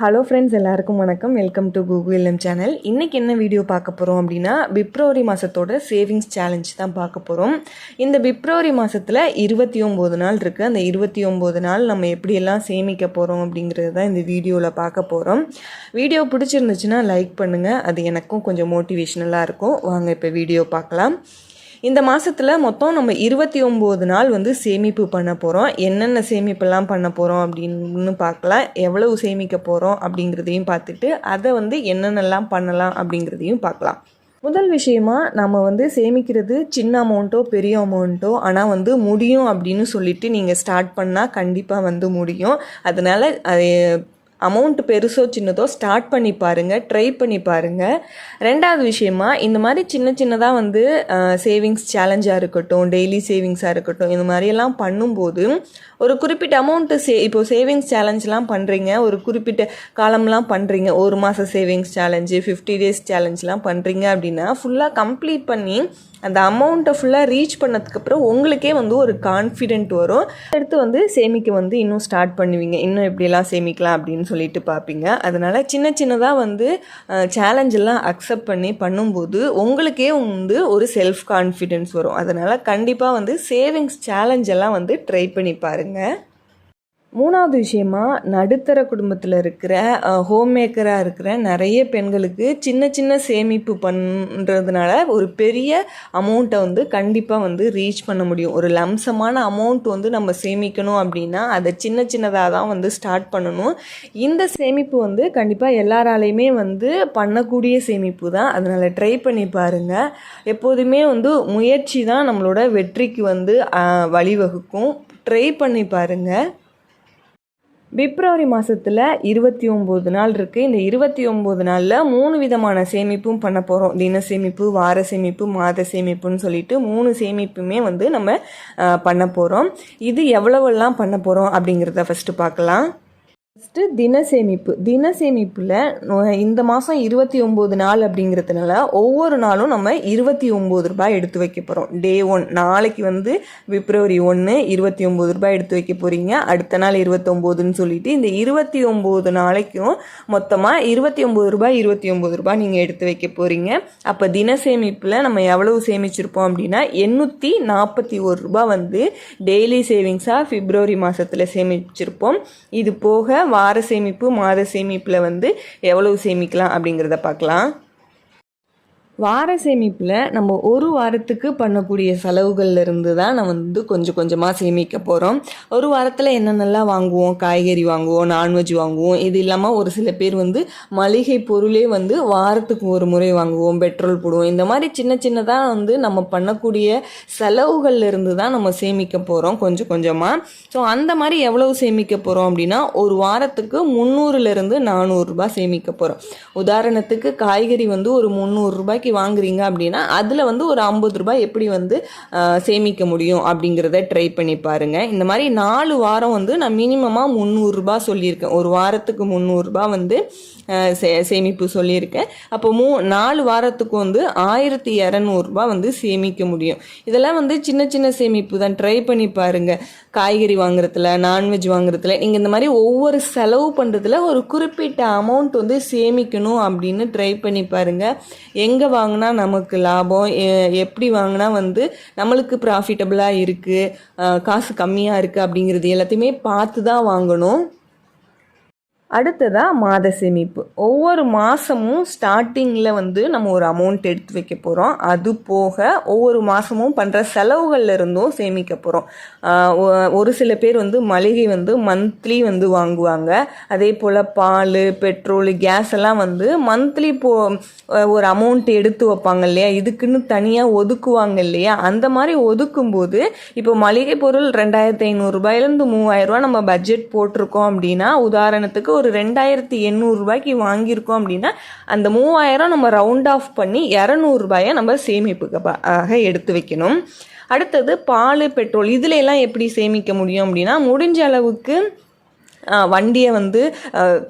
Hello friends எல்லாருக்கும் வணக்கம். Welcome to Google LM channel இன்றைக்கி என்ன வீடியோ பார்க்க போகிறோம் அப்படின்னா பிப்ரவரி மாதத்தோட சேவிங்ஸ் சேலஞ்ச் தான் பார்க்க போகிறோம் இந்த பிப்ரவரி மாதத்தில் இருபத்தி ஒம்பது நாள் இருக்குது அந்த இருபத்தி ஒம்பது நாள் நம்ம எப்படியெல்லாம் சேமிக்க போகிறோம் அப்படிங்கிறது தான் இந்த வீடியோவில் பார்க்க போகிறோம் வீடியோ பிடிச்சிருந்துச்சுன்னா லைக் பண்ணுங்கள் அது எனக்கும் கொஞ்சம் மோட்டிவேஷ்னலாக இருக்கும். வாங்க இப்போ வீடியோ பார்க்கலாம். இந்த மாதத்தில் மொத்தம் நம்ம இருபத்தி ஒம்பது நாள் வந்து சேமிப்பு பண்ண போகிறோம் என்னென்ன சேமிப்பெல்லாம் பண்ண போகிறோம் அப்படின்னு பார்க்கலாம். எவ்வளவு சேமிக்க போகிறோம் அப்படிங்கிறதையும் பார்த்துட்டு அதை வந்து என்னென்னலாம் பண்ணலாம் அப்படிங்கிறதையும் பார்க்கலாம். முதல் விஷயமா நம்ம வந்து சேமிக்கிறது சின்ன அமௌண்ட்டோ பெரிய அமௌண்ட்டோ ஆனால் வந்து முடியும் அப்படின்னு சொல்லிட்டு நீங்கள் ஸ்டார்ட் பண்ணால் கண்டிப்பாக வந்து முடியும். அதனால் அது அமௌண்ட் பெருசோ சின்னதோ ஸ்டார்ட் பண்ணி பாருங்கள் ட்ரை பண்ணி பாருங்கள் ரெண்டாவது விஷயமா இந்த மாதிரி சின்ன சின்னதாக வந்து சேவிங்ஸ் சேலஞ்சாக இருக்கட்டும் டெய்லி சேவிங்ஸாக இருக்கட்டும் இந்த மாதிரியெல்லாம் பண்ணும்போது ஒரு குறிப்பிட்ட அமௌண்ட்டு சே இப்போ சேவிங்ஸ் சேலஞ்செலாம் பண்ணுறீங்க ஒரு குறிப்பிட்ட காலம்லாம் பண்ணுறீங்க ஒரு மாதம் சேவிங்ஸ் சேலஞ்சு ஃபிஃப்டி டேஸ் சேலஞ்செலாம் பண்ணுறீங்க அப்படின்னா ஃபுல்லாக கம்ப்ளீட் பண்ணி அந்த அமௌண்ட்டை ஃபுல்லாக ரீச் பண்ணதுக்கப்புறம் உங்களுக்கே வந்து ஒரு கான்ஃபிடென்ட் வரும். அடுத்து வந்து சேமிக்க வந்து இன்னும் ஸ்டார்ட் பண்ணுவீங்க. இன்னும் எப்படியெல்லாம் சேமிக்கலாம் அப்படின்னு சொல்லிட்டு பார்ப்பீங்க அதனால் சின்ன சின்னதாக வந்து சேலஞ்செல்லாம் அக்செப்ட் பண்ணி பண்ணும்போது உங்களுக்கே வந்து ஒரு செல்ஃப் கான்ஃபிடென்ஸ் வரும். அதனால் கண்டிப்பாக வந்து சேவிங்ஸ் சேலஞ்செல்லாம் வந்து ட்ரை பண்ணி பாருங்கள் பாருங்கள் மூணாவது விஷயமா நடுத்தர குடும்பத்தில் இருக்கிற ஹோம் மேக்கராக இருக்கிற நிறைய பெண்களுக்கு சின்ன சின்ன சேமிப்பு பண்ணுறதுனால ஒரு பெரிய அமௌண்ட்டை வந்து கண்டிப்பாக வந்து ரீச் பண்ண முடியும். ஒரு லம்சமான அமௌண்ட் வந்து நம்ம சேமிக்கணும் அப்படின்னா அதை சின்ன சின்னதாக தான் வந்து ஸ்டார்ட் பண்ணணும். இந்த சேமிப்பு வந்து கண்டிப்பாக எல்லாராலையுமே வந்து பண்ணக்கூடிய சேமிப்பு தான். அதனால் ட்ரை பண்ணி பாருங்கள் எப்போதுமே வந்து முயற்சி தான் நம்மளோட வெற்றிக்கு வந்து வழிவகுக்கும். ட்ரை பண்ணி பாருங்கள் பிப்ரவரி மாதத்தில் இருபத்தி ஒம்பது நாள் இருக்குது இந்த இருபத்தி ஒம்பது நாளில் மூணு விதமான சேமிப்பும் பண்ண போகிறோம் தின சேமிப்பு வார சேமிப்பு மாத சேமிப்புன்னு சொல்லிட்டு மூணு சேமிப்புமே வந்து நம்ம பண்ண போகிறோம் இது எவ்வளவெல்லாம் பண்ண போகிறோம் அப்படிங்கிறத ஃபஸ்ட்டு பார்க்கலாம். ஃபஸ்ட்டு தின சேமிப்பு தின சேமிப்பில் இந்த மாதம் இருபத்தி ஒம்பது நாள் அப்படிங்கிறதுனால ஒவ்வொரு நாளும் நம்ம இருபத்தி ஒம்பது ரூபாய் எடுத்து வைக்க போகிறோம் டே ஒன் நாளைக்கு வந்து பிப்ரவரி ஒன்று இருபத்தி ஒம்பது ரூபாய் எடுத்து வைக்க போகிறீங்க அடுத்த நாள் இருபத்தொம்போதுன்னு சொல்லிட்டு இந்த இருபத்தி ஒம்பது நாளைக்கும் மொத்தமாக இருபத்தி ஒம்பது ரூபாய் இருபத்தி ஒம்பது ரூபாய் நீங்கள் எடுத்து வைக்க போகிறீங்க அப்போ தின சேமிப்பில் நம்ம எவ்வளவு சேமிச்சிருப்போம் அப்படின்னா எண்ணூற்றி நாற்பத்தி ஒரு ரூபாய் வந்து டெய்லி சேவிங்ஸாக பிப்ரவரி மாதத்தில் சேமிச்சிருப்போம். இது போக வார சேமிப்பு மாத சேமிப்பில் வந்து எவ்வளவு சேமிக்கலாம் அப்படிங்கிறத பார்க்கலாம். வார சேமிப்பில் நம்ம ஒரு வாரத்துக்கு பண்ணக்கூடிய செலவுகள்லேருந்து தான் நம்ம வந்து கொஞ்சம் கொஞ்சமாக சேமிக்க போகிறோம் ஒரு வாரத்தில் என்னென்னலாம் வாங்குவோம்? காய்கறி வாங்குவோம் நான்வெஜ் வாங்குவோம். இது இல்லாமல் ஒரு சில பேர் வந்து மளிகை பொருளே வந்து வாரத்துக்கு ஒரு முறை வாங்குவோம். பெட்ரோல் போடுவோம். இந்த மாதிரி சின்ன சின்னதாக வந்து நம்ம பண்ணக்கூடிய செலவுகள்லேருந்து தான் நம்ம சேமிக்க போகிறோம் கொஞ்சம் கொஞ்சமாக ஸோ அந்த மாதிரி எவ்வளவு சேமிக்க போகிறோம் அப்படின்னா ஒரு வாரத்துக்கு முந்நூறுலேருந்து நானூறுரூபா சேமிக்க போகிறோம் உதாரணத்துக்கு காய்கறி வந்து ஒரு முந்நூறுரூபாய்க்கு ரூபாய்க்கு வாங்குறீங்க அப்படின்னா அதில் வந்து ஒரு ஐம்பது ரூபாய் எப்படி வந்து சேமிக்க முடியும் அப்படிங்கிறத ட்ரை பண்ணி பாருங்கள் இந்த மாதிரி நாலு வாரம் வந்து நான் மினிமமாக முந்நூறுரூபா சொல்லியிருக்கேன். ஒரு வாரத்துக்கு முந்நூறுரூபா வந்து சே சேமிப்பு சொல்லியிருக்கேன். அப்போ மூ நாலு வாரத்துக்கு வந்து ஆயிரத்தி இரநூறுபா வந்து சேமிக்க முடியும். இதெல்லாம் வந்து சின்ன சின்ன சேமிப்பு தான். ட்ரை பண்ணி பாருங்கள் காய்கறி வாங்குறதுல நான்வெஜ் வாங்குறதுல நீங்கள் இந்த மாதிரி ஒவ்வொரு செலவு பண்ணுறதுல ஒரு குறிப்பிட்ட அமௌண்ட் வந்து சேமிக்கணும் அப்படின்னு ட்ரை பண்ணி பாருங்கள் எங்கே வாங்கினா நமக்கு லாபம்? எப்படி வாங்கினா வந்து நம்மளுக்கு ப்ராஃபிட்டபுளாக இருக்குது காசு கம்மியாக இருக்குது அப்படிங்கிறது எல்லாத்தையுமே பார்த்து தான் வாங்கணும். அடுத்ததாக மாத சேமிப்பு ஒவ்வொரு மாதமும் ஸ்டார்டிங்கில் வந்து நம்ம ஒரு அமௌண்ட் எடுத்து வைக்க போகிறோம் அது போக ஒவ்வொரு மாதமும் பண்ணுற செலவுகளில் இருந்தும் சேமிக்க போகிறோம் ஒரு சில பேர் வந்து மளிகை வந்து மந்த்லி வந்து வாங்குவாங்க. அதே போல் பால் பெட்ரோல் கேஸ் எல்லாம் வந்து மந்த்லி போ ஒரு அமௌண்ட் எடுத்து வைப்பாங்க இல்லையா? இதுக்குன்னு தனியாக ஒதுக்குவாங்க இல்லையா? அந்த மாதிரி ஒதுக்கும்போது இப்போ மளிகை பொருள் ரெண்டாயிரத்தி ஐநூறுரூபாயிலேருந்து மூவாயிரரூபா நம்ம பட்ஜெட் போட்டிருக்கோம் அப்படின்னா உதாரணத்துக்கு ஒரு ரெண்டாயிரத்தி எண்ணூறுரூபாய்க்கு வாங்கியிருக்கோம் அப்படின்னா அந்த மூவாயிரம் நம்ம ரவுண்ட் ஆஃப் பண்ணி இரநூறுபாயை நம்ம சேமிப்புக்காக எடுத்து வைக்கணும். அடுத்தது பால் பெட்ரோல் இதில் எல்லாம் எப்படி சேமிக்க முடியும் அப்படின்னா முடிஞ்ச அளவுக்கு வண்டியை வந்து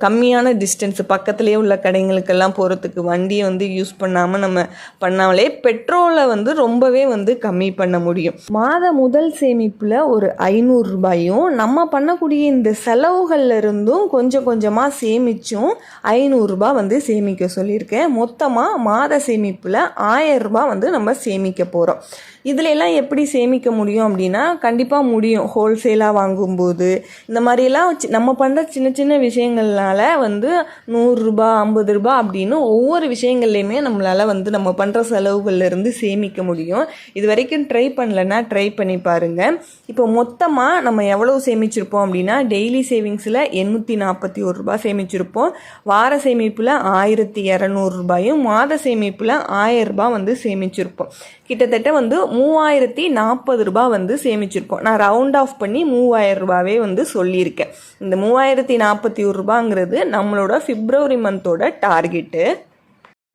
கம்மியான டிஸ்டன்ஸ் பக்கத்துலேயே உள்ள கடைங்களுக்கெல்லாம் போகிறதுக்கு வண்டியை வந்து யூஸ் பண்ணாமல் நம்ம பண்ணாமலே பெட்ரோலை வந்து ரொம்பவே வந்து கம்மி பண்ண முடியும். மாத முதல் சேமிப்பில் ஒரு ஐநூறுரூபாயும் நம்ம பண்ணக்கூடிய இந்த செலவுகள்ல இருந்தும் கொஞ்சம் கொஞ்சமாக சேமிச்சும் ஐநூறுரூபா வந்து சேமிக்க சொல்லியிருக்கேன். மொத்தமாக மாத சேமிப்பில் ஆயிரம் ரூபாய் வந்து நம்ம சேமிக்க போகிறோம் இதில் எல்லாம் எப்படி சேமிக்க முடியும் அப்படின்னா கண்டிப்பாக முடியும். ஹோல்சேலாக வாங்கும்போது. இந்த மாதிரிலாம் நம்ம பண்ணுற சின்ன சின்ன விஷயங்கள்னால வந்து நூறுரூபா ஐம்பது ரூபா அப்படின்னு ஒவ்வொரு விஷயங்கள்லையுமே நம்மளால் வந்து நம்ம பண்ணுற செலவுகள்லேருந்து சேமிக்க முடியும். இது வரைக்கும் ட்ரை பண்ணலன்னா ட்ரை பண்ணி பாருங்கள் இப்போ மொத்தமாக நம்ம எவ்வளோ சேமிச்சிருப்போம் அப்படின்னா டெய்லி சேவிங்ஸில் எண்ணூற்றி நாற்பத்தி ஒரு ரூபா சேமிச்சிருப்போம். வார சேமிப்பில் ஆயிரத்தி இரநூறுபாயும் மாத சேமிப்பில் ஆயிரம் ரூபாய் வந்து சேமிச்சிருப்போம். கிட்டத்தட்ட வந்து மூவாயிரத்தி நாற்பது ரூபாய் வந்து சேமிச்சிருக்கோம். நான் ரவுண்ட் ஆஃப் பண்ணி மூவாயிரம் ரூபாவே வந்து சொல்லியிருக்கேன். இந்த மூவாயிரத்தி நாற்பத்தி ஒரு ரூபாங்கிறது நம்மளோட பிப்ரவரி மந்தோட டார்கெட்டு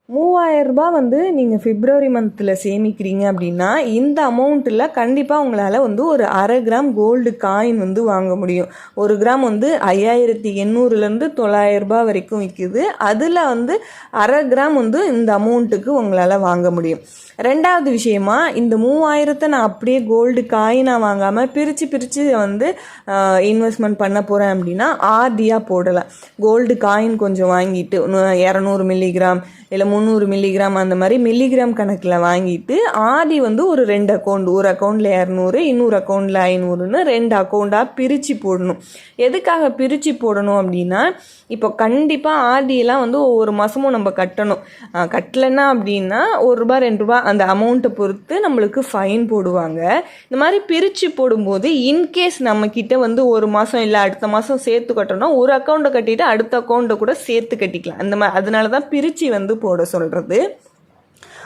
மூவாயிரரூபா வந்து நீங்கள் பிப்ரவரி மந்தில் சேமிக்கிறீங்க அப்படின்னா இந்த அமௌண்ட்டில் கண்டிப்பாக உங்களால் வந்து ஒரு அரை கிராம் கோல்டு காயின் வந்து வாங்க முடியும். ஒரு கிராம் வந்து ஐயாயிரத்தி எண்ணூறுலேருந்து தொள்ளாயிரம் ரூபாய் வரைக்கும் விற்கிது அதில் வந்து அரை கிராம் வந்து இந்த அமௌண்ட்டுக்கு உங்களால் வாங்க முடியும். ரெண்டாவது விஷயமா இந்த மூவாயிரத்தை நான் அப்படியே கோல்டு காயினாக வாங்காமல் பிரித்து பிரித்து வந்து இன்வெஸ்ட்மெண்ட் பண்ண போகிறேன் அப்படின்னா ஆர்டியாக போடலாம். கோல்டு காயின் கொஞ்சம் வாங்கிட்டு இரநூறு மில்லிகிராம் இல்லை முந்நூறு மில்லிகிராம் அந்த மாதிரி மில்லிகிராம் கணக்கில் வாங்கிட்டு ஆதி வந்து ஒரு ரெண்டு அக்கௌண்ட் ஒரு அக்கௌண்ட்டில் இரநூறு இன்னொரு அக்கௌண்ட்டில் ஐநூறுன்னு ரெண்டு அக்கௌண்ட்டாக பிரித்து போடணும். எதுக்காக பிரித்து போடணும் அப்படின்னா இப்போ கண்டிப்பாக ஆர்டியெல்லாம் வந்து ஒவ்வொரு மாதமும் நம்ம கட்டணும். கட்டலைன்னா அப்படின்னா ஒரு ரூபா ரெண்டு ரூபா அந்த அமௌண்ட்டை பொறுத்து நம்மளுக்கு ஃபைன் போடுவாங்க. இந்த மாதிரி பிரித்து போடும்போது இன்கேஸ் நம்ம வந்து ஒரு மாதம் இல்லை அடுத்த மாதம் சேர்த்து கட்டணும் ஒரு அக்கௌண்ட்டை கட்டிட்டு அடுத்த அக்கௌண்ட்டை கூட சேர்த்து கட்டிக்கலாம். அந்த மாதிரி அதனால தான் பிரித்து வந்து போடணும். சொல்கிறது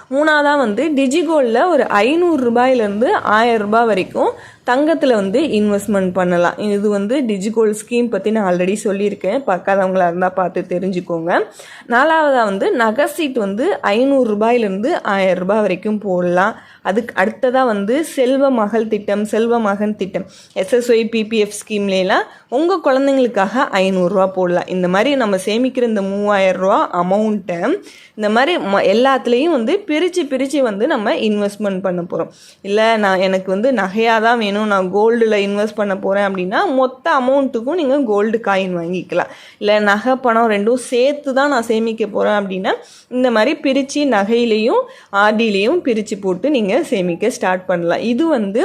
மூணாவதாக வந்து டிஜிகோல்டில் ஒரு ஐநூறு ரூபாயிலேருந்து ஆயிரம் ரூபாய் வரைக்கும் தங்கத்தில் வந்து இன்வெஸ்ட்மெண்ட் பண்ணலாம். இது வந்து டிஜிகோல்ட் ஸ்கீம் பற்றி நான் ஆல்ரெடி சொல்லியிருக்கேன். பார்க்காதவங்களாக இருந்தால் பார்த்து தெரிஞ்சுக்கோங்க. நாலாவதாக வந்து நகை சீட் வந்து ஐநூறுரூபாயிலேருந்து ஆயிரம் ரூபாய் வரைக்கும் போடலாம். அதுக்கு அடுத்ததாக வந்து செல்வ மகள் திட்டம் செல்வ மகன் திட்டம் எஸ்எஸ்ஒய் பிபிஎஃப் ஸ்கீம்லாம் உங்கள் குழந்தைங்களுக்காக ஐநூறுரூவா போடலாம். இந்த மாதிரி நம்ம சேமிக்கிற இந்த மூவாயிரரூவா அமௌண்ட்டை இந்த மாதிரி ம எல்லாத்துலேயும் வந்து பிரித்து பிரித்து வந்து நம்ம இன்வெஸ்ட்மெண்ட் பண்ண போகிறோம் இல்லை நான் எனக்கு வந்து நகையாக தான் வேணும். நான் கோல்டில் இன்வெஸ்ட் பண்ண போகிறேன் அப்படின்னா மொத்த அமௌண்ட்டுக்கும் நீங்கள் கோல்டு காயின் வாங்கிக்கலாம். இல்லை நகை பணம் ரெண்டும் சேர்த்து தான் நான் சேமிக்க போகிறேன் அப்படின்னா இந்த மாதிரி பிரித்து நகையிலையும் ஆர்டிலையும் பிரித்து போட்டு நீங்கள் சேமிக்க ஸ்டார்ட் பண்ணலாம். இது வந்து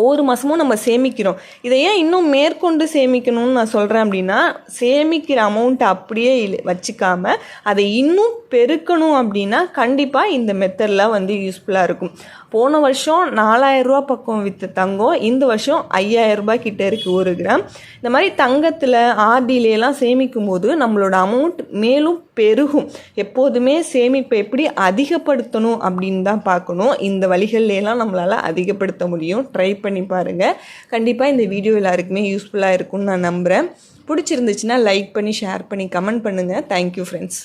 ஒவ்வொரு மாதமும் நம்ம சேமிக்கிறோம். இதை ஏன் இன்னும் மேற்கொண்டு சேமிக்கணும்னு நான் சொல்கிறேன் அப்படின்னா சேமிக்கிற அமௌண்ட்டை அப்படியே இல்லை வச்சுக்காம அதை இன்னும் பெருக்கணும் அப்படின்னா கண்டிப்பாக இந்த மெத்தட்லாம் வந்து யூஸ்ஃபுல்லாக இருக்கும். போன வருஷம் நாலாயிரரூபா பக்கம் விற்ற தங்கம் இந்த வருஷம் ஐயாயிரரூபா கிட்ட இருக்குது ஒரு கிராம். இந்த மாதிரி தங்கத்தில் ஆர்டிலேலாம் சேமிக்கும் போது நம்மளோட அமௌண்ட் மேலும் பெருகும். எப்போதுமே சேமிப்பை எப்படி அதிகப்படுத்தணும் அப்படின்னு தான் பார்க்கணும். இந்த வழிகள்லாம் நம்மளால் அதிகப்படுத்த முடியும். ட்ரை பண்ணி பாருங்கள் கண்டிப்பாக இந்த வீடியோ எல்லாருக்குமே யூஸ்ஃபுல்லாக இருக்கும்னு நான் நம்புகிறேன் பிடிச்சிருந்துச்சுன்னா லைக் பண்ணி ஷேர் பண்ணி கமெண்ட் பண்ணுங்கள் தேங்க்யூ ஃப்ரெண்ட்ஸ்